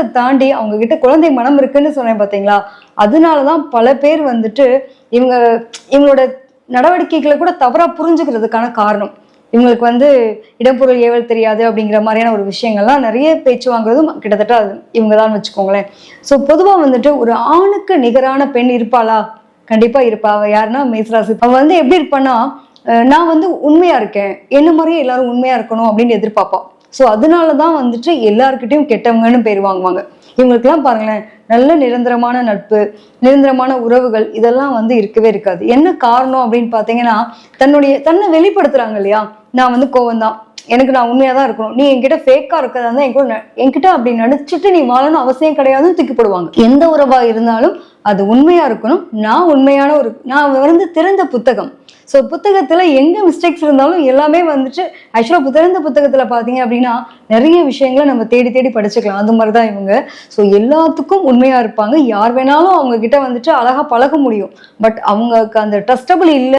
கோவத்தை தாண்டி அவங்க கிட்ட குழந்தை மனம் இருக்குன்னு சொன்னேன் பாத்தீங்களா? அதனாலதான் பல பேர் வந்துட்டு இவங்க இவங்களோட நடவடிக்கைகளை கூட தவறா புரிஞ்சுக்கிறதுக்கான காரணம். இவங்களுக்கு வந்து இடம்பொருள் ஏவல் தெரியாது அப்படிங்கிற மாதிரியான ஒரு விஷயங்கள்லாம் நிறைய பேச்சு வாங்குறதும் கிட்டத்தட்ட அது இவங்க தான் வச்சுக்கோங்களேன். ஸோ பொதுவாக வந்துட்டு ஒரு ஆணுக்கு நிகரான பெண் இருப்பாளா? கண்டிப்பா இருப்பா. அவள் யாருன்னா மேசராசி. அவள் வந்து எப்படி இருப்பான்னா நான் வந்து உண்மையா இருக்கேன். என்ன மாதிரியே எல்லாரும் உண்மையா இருக்கணும் அப்படின்னு எதிர்பார்ப்பான் ஸோ அதனால தான் வந்துட்டு எல்லாருக்கிட்டையும் கெட்டவங்கன்னு பேர் வாங்குவாங்க. இவங்களுக்கெல்லாம் பாருங்களேன் நல்ல நிரந்தரமான நட்பு நிரந்தரமான உறவுகள் இதெல்லாம் வந்து இருக்கவே இருக்காது. என்ன காரணம் அப்படின்னு பார்த்தீங்கன்னா தன்னுடைய தன்னை வெளிப்படுத்துறாங்க இல்லையா? நான் வந்து கோவம்தான். எனக்கு நான் உண்மையா தான் இருக்கணும். நீ என்கிட்ட ஃபேக்கா இருக்கிறதா இருந்தா என் கூட என்கிட்ட அப்படி நடிச்சிட்டு நீ வாழணும் அவசியம் கிடையாதுன்னு தூக்கி போடுவாங்க எந்த உறவா இருந்தாலும் அது உண்மையா இருக்கணும். நான் உண்மையான ஒரு நான் வந்து திறந்த புத்தகம். ஸோ புத்தகத்தில் எங்கே மிஸ்டேக்ஸ் இருந்தாலும் எல்லாமே வந்துட்டு ஆக்சுவலாக திறந்த புத்தகத்தில் பார்த்தீங்க அப்படின்னா நிறைய விஷயங்களை நம்ம தேடி தேடி படிச்சுக்கலாம். அது மாதிரி தான் இவங்க. ஸோ எல்லாத்துக்கும் உண்மையாக இருப்பாங்க. யார் வேணாலும் அவங்கக்கிட்ட வந்துட்டு அழகாக பழக முடியும். பட் அவங்களுக்கு அந்த ட்ரஸ்டபிள் இல்லை